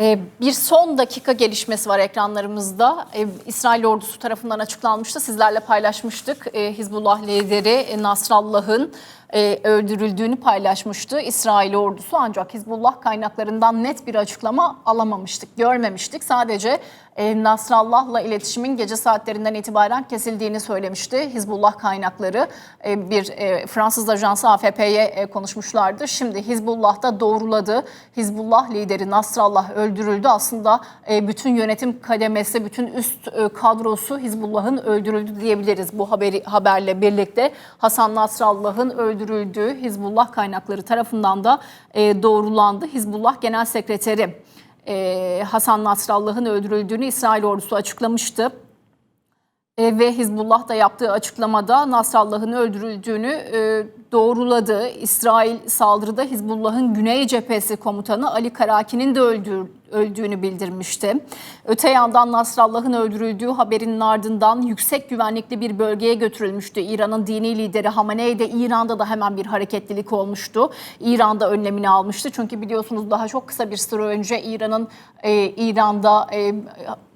Ee, Bir son dakika gelişmesi var ekranlarımızda. Ee, İsrail ordusu tarafından açıklanmıştı. Sizlerle paylaşmıştık. Ee, Hizbullah lideri Nasrallah'ın e, öldürüldüğünü paylaşmıştı İsrail ordusu. Ancak Hizbullah kaynaklarından net bir açıklama alamamıştık, görmemiştik. Sadece e, Nasrallah'la iletişimin gece saatlerinden itibaren kesildiğini söylemişti Hizbullah kaynakları. E, Bir e, Fransız ajansı AFP'ye e, konuşmuşlardı. Şimdi Hizbullah da doğruladı. Hizbullah lideri Nasrallah öldürüldü. Aslında e, bütün yönetim kademesi, bütün üst e, kadrosu Hizbullah'ın öldürüldü diyebiliriz bu haberi haberle birlikte. Hasan Nasrallah'ın öldürüldüğü Hizbullah kaynakları tarafından da e, doğrulandı. Hizbullah Genel Sekreteri e, Hasan Nasrallah'ın öldürüldüğünü İsrail ordusu açıklamıştı. E, ve Hizbullah da yaptığı açıklamada Nasrallah'ın öldürüldüğünü e, doğruladı. İsrail saldırıda Hizbullah'ın Güney Cephesi komutanı Ali Karaki'nin de öldür, öldüğünü bildirmişti. Öte yandan Nasrallah'ın öldürüldüğü haberinin ardından yüksek güvenlikli bir bölgeye götürülmüştü. İran'ın dini lideri Hamaney de İran'da da hemen bir hareketlilik olmuştu. İran'da önlemini almıştı. Çünkü biliyorsunuz daha çok kısa bir süre önce İran'ın e, İran'da e,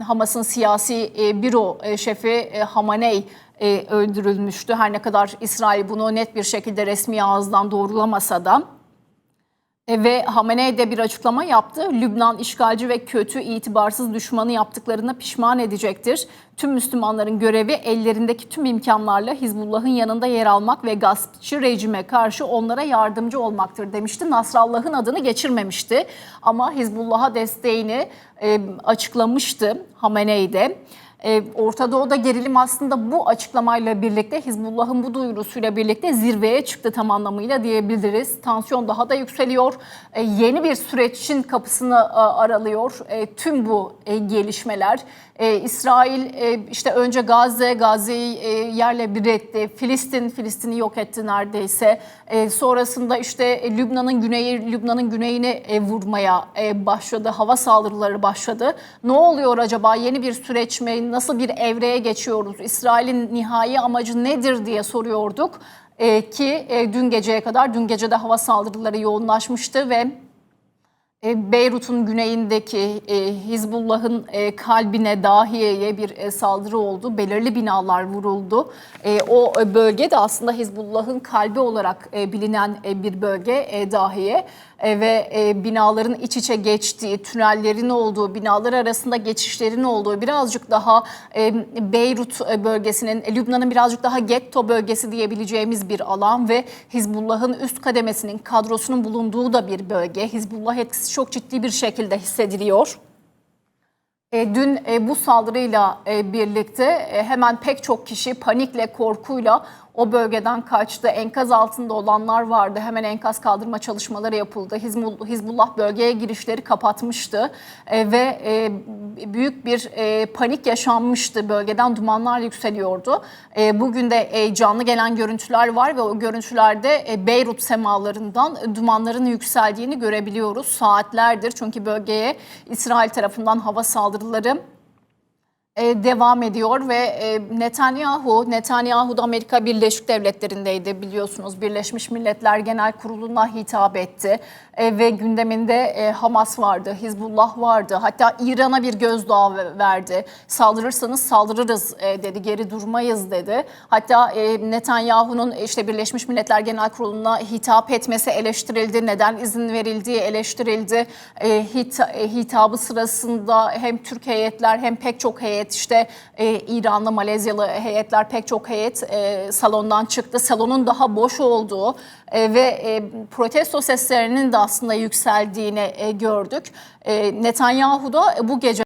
Hamas'ın siyasi e, büro e, şefi e, Hamaney e, öldürülmüştü. Her ne kadar İsrail bunu net bir şekilde resmi ağızdan doğrulamasa da. E, Ve Hamenei de bir açıklama yaptı. Lübnan işgalci ve kötü, itibarsız düşmanı yaptıklarına pişman edecektir. Tüm Müslümanların görevi ellerindeki tüm imkanlarla Hizbullah'ın yanında yer almak ve gaspçı rejime karşı onlara yardımcı olmaktır demişti. Nasrallah'ın adını geçirmemişti ama Hizbullah'a desteğini e, açıklamıştı Hamenei de. Ee, Orta Doğu'da gerilim aslında bu açıklamayla birlikte Hizbullah'ın bu duyurusuyla birlikte zirveye çıktı tam anlamıyla diyebiliriz. Tansiyon daha da yükseliyor. Ee, Yeni bir sürecin kapısını e, aralıyor e, tüm bu e, gelişmeler. Ee, İsrail e, işte önce Gazze, Gazze'yi e, yerle bir etti. Filistin, Filistin'i yok etti neredeyse. E, Sonrasında işte e, Lübnan'ın güneyi, Lübnan'ın güneyini e, vurmaya e, başladı. Hava saldırıları başladı. Ne oluyor acaba? Yeni bir süreç mi? Nasıl bir evreye geçiyoruz? İsrail'in nihai amacı nedir diye soruyorduk. E, Ki e, dün geceye kadar, dün gece de hava saldırıları yoğunlaşmıştı ve e, Beyrut'un güneyindeki e, Hizbullah'ın e, kalbine, dahiyeye bir e, saldırı oldu. Belirli binalar vuruldu. E, o e, bölge de aslında Hizbullah'ın kalbi olarak e, bilinen e, bir bölge e, dahiye. E, ve e, binaların iç içe geçtiği, tünellerin olduğu, binalar arasında geçişlerin olduğu birazcık daha e, Beyrut e, bölgesinin, Lübnan'ın birazcık daha getto bölgesi diyebileceğimiz bir alan ve Hizbullah'ın üst kademesinin kadrosunun bulunduğu da bir bölge. Hizbullah etkisi çok ciddi bir şekilde hissediliyor. E, Dün e, bu saldırıyla e, birlikte e, hemen pek çok kişi panikle, korkuyla o bölgeden kaçtı. Enkaz altında olanlar vardı. Hemen enkaz kaldırma çalışmaları yapıldı. Hizbul- Hizbullah bölgeye girişleri kapatmıştı E, ve e, büyük bir e, panik yaşanmıştı. Bölgeden dumanlar yükseliyordu. E, Bugün de e, canlı gelen görüntüler var ve o görüntülerde e, Beyrut semalarından dumanların yükseldiğini görebiliyoruz. Saatlerdir çünkü bölgeye İsrail tarafından hava saldırıları e, devam ediyor ve e, Netanyahu, Netanyahu da Amerika Birleşik Devletleri'ndeydi biliyorsunuz. Birleşmiş Milletler Genel Kurulu'na hitap etti E, ve gündeminde Hamas vardı, Hizbullah vardı. Hatta İran'a bir gözdağı ve- verdi. Saldırırsanız saldırırız dedi, geri durmayız dedi. Hatta Netanyahu'nun işte Birleşmiş Milletler Genel Kurulu'na hitap etmesi eleştirildi. Neden izin verildiği eleştirildi. Hita- hitabı sırasında hem Türk heyetler hem pek çok heyet işte e, İranlı, Malezyalı heyetler pek çok heyet e, salondan çıktı. Salonun daha boş olduğu e, ve e, protesto seslerinin de aslında yükseldiğini e, gördük. E, Netanyahu da bu gece